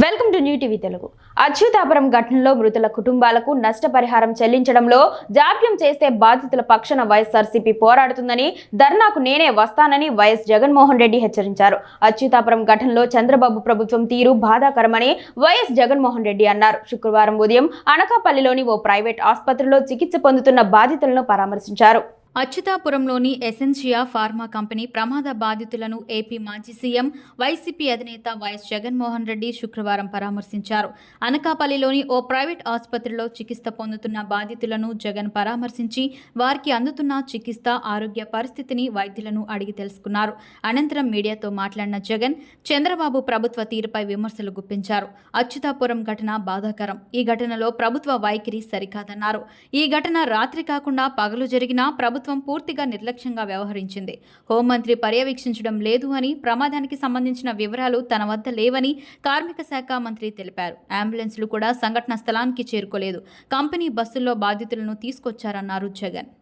Welcome to new TV Telugu. Achyutapuram ఘటనలో మృతుల కుటుంబాలకు నష్టపరిహారం చెల్లించడంలో జాప్యం చేస్తే బాధితుల పక్షాన వైఎస్ఆర్సీపీ పోరాడుతుందని ధర్నాకు నేనే వస్తానని వైఎస్ జగన్మోహన్ రెడ్డి హెచ్చరించారు. అచ్యుతాపురం ఘటనలో చంద్రబాబు ప్రభుత్వం తీరు బాధాకరమని వైఎస్ జగన్మోహన్ రెడ్డి అన్నారు. శుక్రవారం ఉదయం అనకాపల్లిలోని ఓ ప్రైవేట్ ఆసుపత్రిలో చికిత్స పొందుతున్న బాధితులను పరామర్శించారు. అచ్యుతాపురంలోని ఎసెన్షియా ఫార్మా కంపెనీ ప్రమాద బాధితులను ఏపీ మాజీ సీఎం వైసీపీ అధినేత వైఎస్ జగన్మోహన్ రెడ్డి శుక్రవారం పరామర్శించారు. అనకాపల్లిలోని ఓ ప్రైవేట్ ఆసుపత్రిలో చికిత్స పొందుతున్న బాధితులను జగన్ పరామర్శించి వారికి అందుతున్న చికిత్స ఆరోగ్య పరిస్థితిని వైద్యులను అడిగి తెలుసుకున్నారు. అనంతరం మీడియాతో మాట్లాడిన జగన్ చంద్రబాబు ప్రభుత్వ తీరుపై విమర్శలు గుప్పించారు. అచ్యుతాపురం ఘటన బాధాకరం. ఈ ఘటనలో ప్రభుత్వ వైఖరి సరికాదన్నారు. ఈ ఘటన రాత్రి కాకుండా పగలు జరిగినా ప్రభుత్వ పూర్తిగా నిర్లక్ష్యంగా వ్యవహరించింది. హోంమంత్రి పర్యవేక్షించడం లేదు అని ప్రమాదానికి సంబంధించిన వివరాలు తన వద్ద లేవని కార్మిక శాఖ మంత్రి తెలిపారు. అంబులెన్స్లు కూడా సంఘటన స్థలానికి చేరుకోలేదు. కంపెనీ బస్సుల్లో బాధితులను తీసుకొచ్చారన్నారు జగన్.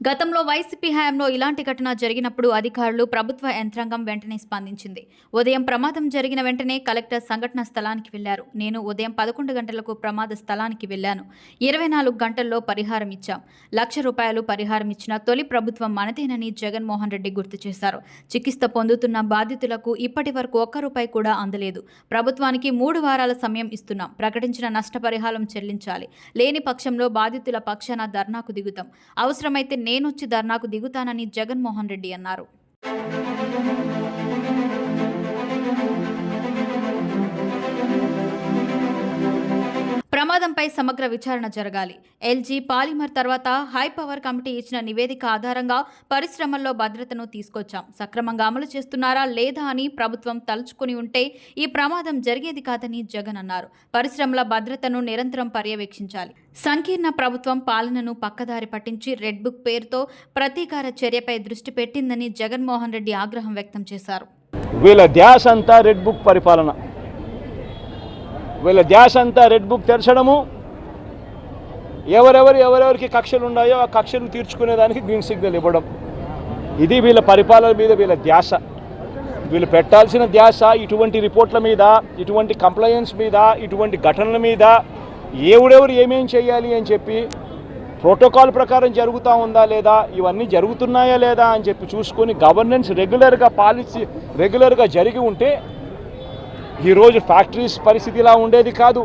గతంలో వైసీపీ హయాంలో ఇలాంటి ఘటన జరిగినప్పుడు అధికారులు ప్రభుత్వ యంత్రాంగం వెంటనే స్పందించింది. ఉదయం ప్రమాదం జరిగిన వెంటనే కలెక్టర్ సంఘటన స్థలానికి వెళ్ళారు నేను ఉదయం పదకొండు గంటలకు ప్రమాద స్థలానికి వెళ్ళాను ఇరవై నాలుగు గంటల్లో పరిహారం ఇచ్చాం. లక్ష రూపాయలు పరిహారం ఇచ్చిన తొలి ప్రభుత్వం మనదేనని జగన్మోహన్ రెడ్డి గుర్తు చేశారు. చికిత్స పొందుతున్న బాధితులకు ఇప్పటి వరకు ఒక్క రూపాయి కూడా అందలేదు. ప్రభుత్వానికి మూడు వారాల సమయం ఇస్తున్నాం. ప్రకటించిన నష్టపరిహారం చెల్లించాలి. లేని పక్షంలో బాధితుల పక్షాన ధర్నాకు దిగుతాం. అవసరమైతే నేనొచ్చి ధర్నాకు దిగుతానని జగన్మోహన్ రెడ్డి అన్నారు. ప్రమాదంపై సమగ్ర విచారణ జరగాలి. ఎల్జీ పాలిమర్ తర్వాత హై పవర్ కమిటీ ఇచ్చిన నివేదిక ఆధారంగా పరిశ్రమల్లో భద్రతను తీసుకొచ్చాం. సక్రమంగా అమలు చేస్తున్నారా లేదా అని ప్రభుత్వం తలుచుకుని ఉంటే ఈ ప్రమాదం జరిగేది కాదని జగన్ అన్నారు. పరిశ్రమల భద్రతను నిరంతరం పర్యవేక్షించాలి. సంకీర్ణ ప్రభుత్వం పాలనను పక్కదారి పట్టించి రెడ్ బుక్ పేరుతో ప్రతీకార చర్యపై దృష్టి పెట్టిందని జగన్మోహన్ రెడ్డి ఆగ్రహం వ్యక్తం చేశారు. వీళ్ళ ధ్యాస అంతా రెడ్ బుక్ పరిపాలన. వీళ్ళ ధ్యాస అంతా రెడ్ బుక్ తెరచడము. ఎవరెవరు ఎవరెవరికి కక్షలు ఉన్నాయో ఆ కక్షలు తీర్చుకునేదానికి గ్రీన్ సిగ్నల్ ఇవ్వడం. ఇది వీళ్ళ పరిపాలన మీద వీళ్ళ ధ్యాస. వీళ్ళు పెట్టాల్సిన ధ్యాస ఇటువంటి రిపోర్ట్ల మీద ఇటువంటి కంప్లైంట్స్ మీద ఇటువంటి ఘటనల మీద ఎవడెవరు ఏమేం చేయాలి అని చెప్పి ప్రోటోకాల్ ప్రకారం జరుగుతూ ఉందా లేదా ఇవన్నీ జరుగుతున్నాయా లేదా అని చెప్పి చూసుకొని గవర్నెన్స్ రెగ్యులర్గా పాలిసీ రెగ్యులర్గా జరిగి ఉంటే ఈరోజు ఫ్యాక్టరీస్ పరిస్థితి ఇలా ఉండేది కాదు.